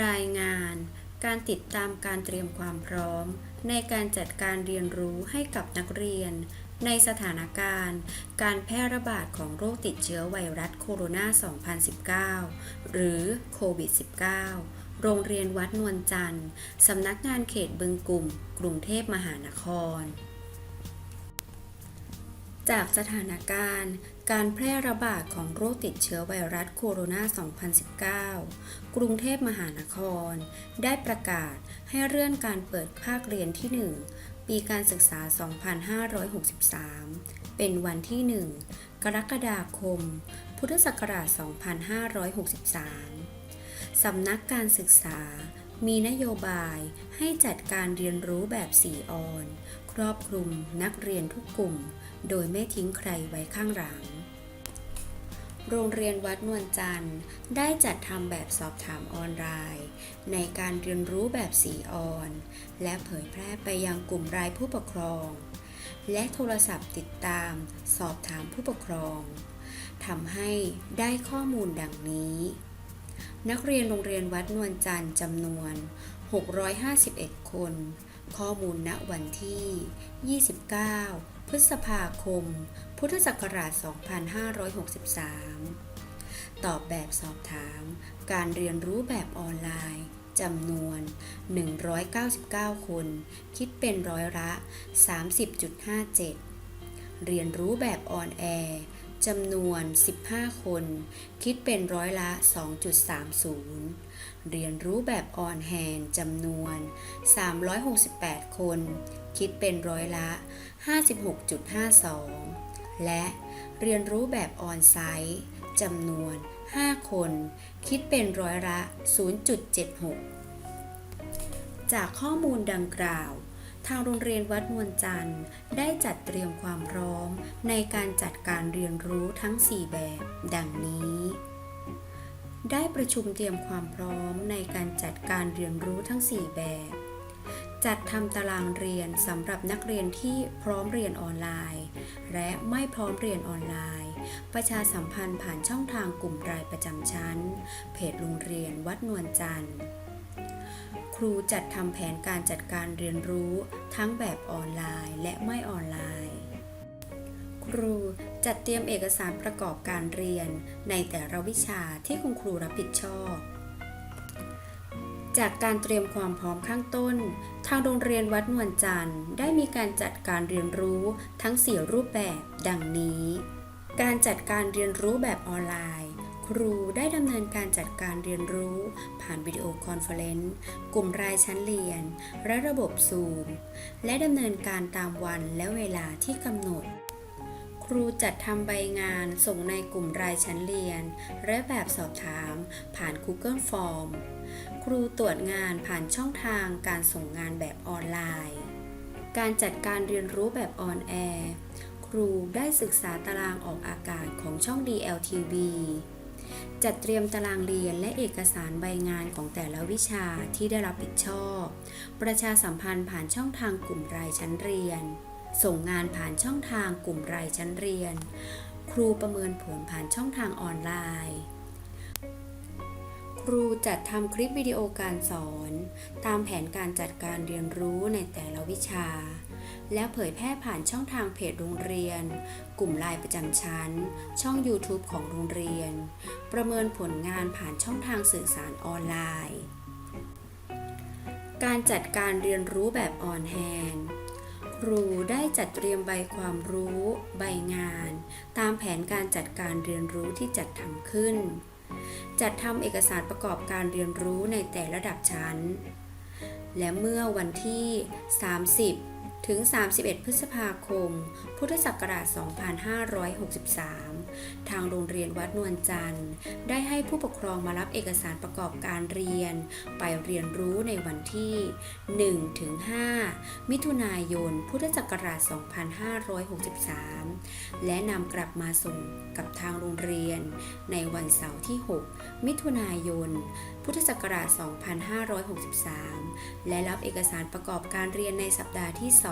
รายงาน การติดตามการเตรียมความพร้อม ในการจัดการเรียนรู้ให้กับนักเรียน ในสถานการณ์ การแพร่ระบาดของโรคติดเชื้อไวรัสโคโรนา 2019 หรือโควิด -19 โรงเรียนวัดนวลจันทร์ สำนักงานเขตบึงกลุ่ม กรุงเทพมหานคร จากสถานการณ์ การแพร่ระบาดของโรคติดเชื้อไวรัสโคโรนา 2019 กรุงเทพมหานคร ได้ประกาศให้เลื่อนการเปิดภาคเรียนที่ 1 ปีการศึกษา 2563 เป็นวันที่ 1 กรกฎาคม พุทธศักราช 2563 สำนักการศึกษามีนโยบายให้จัดการเรียนรู้แบบ 4 ออน ครอบคลุมนักเรียนทุกกลุ่ม โดยไม่ทิ้งใครไว้ข้างหลัง โรงเรียนวัดนวลจันทร์ได้จัดทำแบบสอบถามออนไลน์ ในการเรียนรู้แบบ4ออน และเผยแพร่ไปยังกลุ่มรายผู้ปกครอง และโทรศัพท์ติดตามสอบถามผู้ปกครองทำให้ได้ข้อมูลดังนี้ นักเรียนโรงเรียนวัดนวลจันทร์จำนวน 651 คน ข้อมูลณวันที่ 29 พฤษภาคม พุทธศักราช 2563 ตอบแบบสอบถาม การเรียนรู้แบบออนไลน์จำนวน 199 คน คิดเป็นร้อยละ 30.57 เรียนรู้แบบออนแอร์ จำนวน 15 คน คิดเป็นร้อยละ 2.30 เรียนรู้แบบออนแฮนจำนวน 368 คน คิดเป็นร้อยละ 56.52 และเรียนรู้แบบออนไซต์จำนวน 5 คน คิดเป็นร้อยละ 0.76 จากข้อมูลดังกล่าว ทางโรงเรียนวัดนวลจันทร์ได้จัดเตรียมความพร้อมในการจัดการเรียนรู้ทั้ง 4 แบบ ดังนี้ ได้ประชุมเตรียมความพร้อมในการจัดการเรียนรู้ทั้ง 4 แบบ จัดทำตารางเรียนสำหรับนักเรียนที่พร้อมเรียนออนไลน์ และไม่พร้อมเรียนออนไลน์ ประชาสัมพันธ์ผ่านช่องทางกลุ่มรายประจำชั้น เพจโรงเรียนวัดนวลจันทร์ ครูจัดทำแผนการจัดการเรียนรู้ทั้งแบบออนไลน์และไม่ออนไลน์ ครูจัดเตรียมเอกสารประกอบการเรียนในแต่ละวิชาที่คุณครูรับผิดชอบ จากการเตรียมความพร้อมข้างต้น ทางโรงเรียนวัดนวลจันทร์ได้มีการจัดการเรียนรู้ทั้ง 4 รูปแบบ ดังนี้ การจัดการเรียนรู้แบบออนไลน์ รูได้ดำเนินการจัดการเรียนรู้ ผ่านวิดีโอคอนเฟอเรนซ์กลุ่มรายชั้นเรียน และระบบซูม และดำเนินการตามวันและเวลาที่กำหนด ครูจัดทำใบงานส่งในกลุ่มรายชั้นเรียน และแบบสอบถามผ่าน Google Form ครูตรวจงานผ่านช่องทางการส่งงานแบบออนไลน์ การจัดการเรียนรู้แบบออนแอร์ครูได้ศึกษาตารางออกอากาศของช่อง DLTV จัดเตรียมตารางเรียนและเอกสารใบงานของแต่ละวิชาที่ได้รับผิดชอบ ประชาสัมพันธ์ผ่านช่องทางกลุ่มรายชั้นเรียน ส่งงานผ่านช่องทางกลุ่มรายชั้นเรียน ครูประเมินผลผ่านช่องทางออนไลน์ครูจัดทำคลิปวิดีโอการสอน ตามแผนการจัดการเรียนรู้ในแต่ละวิชา และเผยแพร่ผ่านช่องทางเพจโรงเรียน กลุ่มไลน์ประจำชั้น ช่อง YouTube ของโรงเรียน ประเมินผลงานผ่านช่องทางสื่อสารออนไลน์ การจัดการเรียนรู้แบบออนแฮนครูได้จัดเตรียมใบความรู้ ใบงาน ตามแผนการจัดการเรียนรู้ที่จัดทำขึ้น จัดทำเอกสารประกอบการเรียนรู้ในแต่ระดับชั้น และเมื่อวันที่ 30 ถึง 31 พฤษภาคม พุทธศักราช 2563 ทางโรงเรียนวัดนวลจันทร์ ได้ให้ผู้ปกครองมารับเอกสารประกอบการเรียน ไปเรียนรู้ในวันที่ 1-5 มิถุนายน พุทธศักราช 2563 และนำกลับมาส่งกับทางโรงเรียน ในวันเสาร์ที่ 6 มิถุนายน พุทธศักราช 2563 และรับเอกสารประกอบการเรียนในสัปดาห์ที่ 2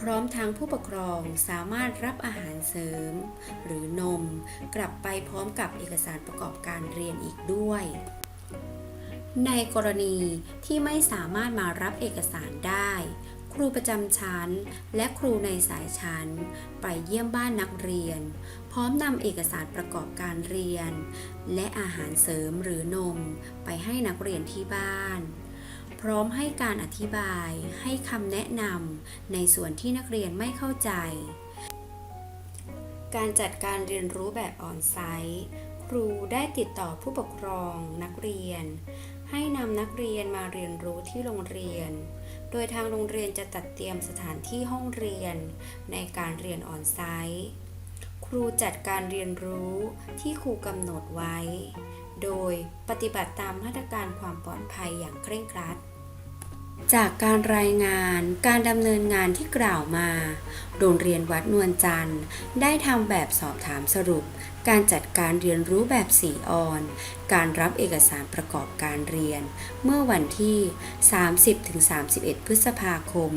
พร้อมทางผู้ปกครองสามารถรับอาหารเสริม หรือนมกลับไปพร้อมกับเอกสารประกอบการเรียนอีกด้วย ในกรณีที่ไม่สามารถมารับเอกสารได้ ครูประจำชั้น และครูในสายชั้น ไปเยี่ยมบ้านนักเรียน พร้อมนำเอกสารประกอบการเรียน และอาหารเสริมหรือนมไปให้นักเรียนที่บ้าน พร้อมให้การอธิบายให้คำแนะนำในส่วนที่นักเรียนไม่เข้าใจ การจัดการเรียนรู้แบบออนไซต์ครูได้ติดต่อผู้ปกครองนักเรียน ให้นำนักเรียนมาเรียนรู้ที่โรงเรียน โดยทางโรงเรียนจะจัดเตรียมสถานที่ห้องเรียน ในการเรียนออนไซต์ครูจัดการเรียนรู้ที่ครูกำหนดไว้โดยปฏิบัติตามมาตรการความปลอดภัยอย่างเคร่งครัด จากการรายงานการดำเนินงานที่กล่าวมา โรงเรียนวัดนวลจันทร์ ได้ทำแบบสอบถามสรุป การจัดการเรียนรู้แบบสีออน การรับเอกสารประกอบการเรียน เมื่อวันที่ 30-31 พฤษภาคม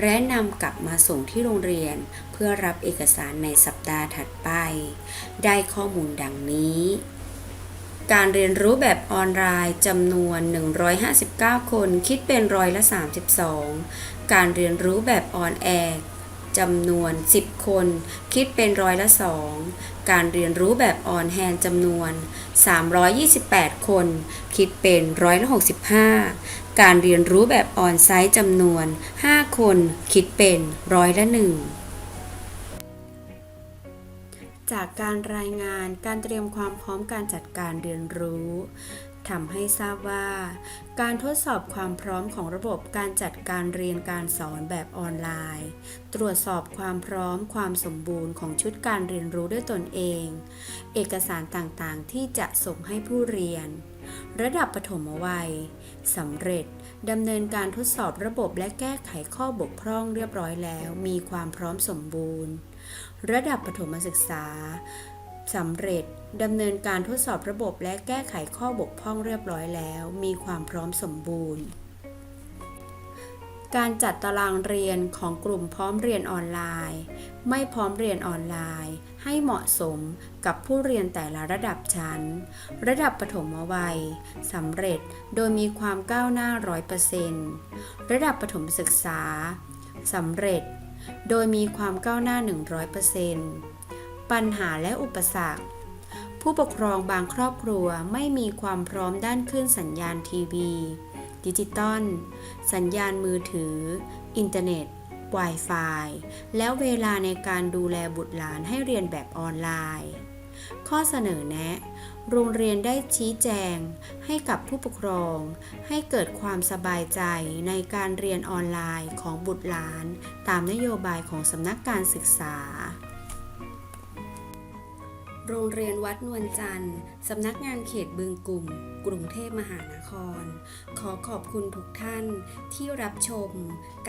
และนำกลับมาส่งที่โรงเรียน เพื่อรับเอกสารในสัปดาห์ถัดไป ได้ข้อมูลดังนี้ การเรียนรู้แบบออนไลน์จำนวน 159 คนคิดเป็นร้อยละ 32 การเรียนรู้แบบออนแอร์จำนวน 10 คน คิดเป็นร้อยละ 2 การเรียนรู้แบบออนแฮนจำนวน 328 คน คิดเป็นร้อยละ 65 การเรียนรู้แบบออนไซต์จำนวน 5 คน คิดเป็นร้อยละ 1 จากการรายงานการเตรียมความพร้อมการจัดการเรียนรู้ทำให้ทราบว่า การทดสอบความพร้อมของระบบการจัดการเรียนการสอนแบบออนไลน์ ตรวจสอบความพร้อมความสมบูรณ์ของชุดการเรียนรู้ด้วยตนเอง เอกสารต่างๆ ที่จะส่งให้ผู้เรียน ระดับปฐมวัยสำเร็จดำเนินการทดสอบระบบและแก้ไขข้อบกพร่องเรียบร้อยแล้ว มีความพร้อมสมบูรณ์ ระดับประถมศึกษาสำเร็จดำเนินการทดสอบระบบและแก้ไขข้อบกพร่องเรียบร้อยแล้ว มีความพร้อมสมบูรณ์ การจัดตารางเรียนของกลุ่มพร้อมเรียนออนไลน์ ไม่พร้อมเรียนออนไลน์ ให้เหมาะสมกับผู้เรียนแต่ละระดับชั้น ระดับปฐมวัยสำเร็จโดยมีความก้าวหน้า 100%ระดับประถมศึกษาสำเร็จ โดยมีความก้าวหน้า 100%ปัญหาและอุปสรรค ผู้ปกครองบางครอบครัวไม่มีความพร้อมด้านคลื่นสัญญาณทีวี ดิจิตอล สัญญาณมือถือ อินเทอร์เน็ต Wi-Fi แล้วเวลาในการดูแลบุตรหลานให้เรียนแบบออนไลน์ ข้อเสนอแนะ โรงเรียนได้ชี้แจง ให้กับผู้ปกครอง ให้เกิดความสบายใจในการเรียนออนไลน์ของบุตรหลาน ตามนโยบายของสำนักการศึกษาโรงเรียนวัดนวลจันทร์ สำนักงานเขตบึงกลุ่ม กรุงเทพมหานคร ขอขอบคุณทุกท่านที่รับชม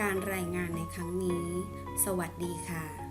การรายงานในครั้งนี้ สวัสดีค่ะ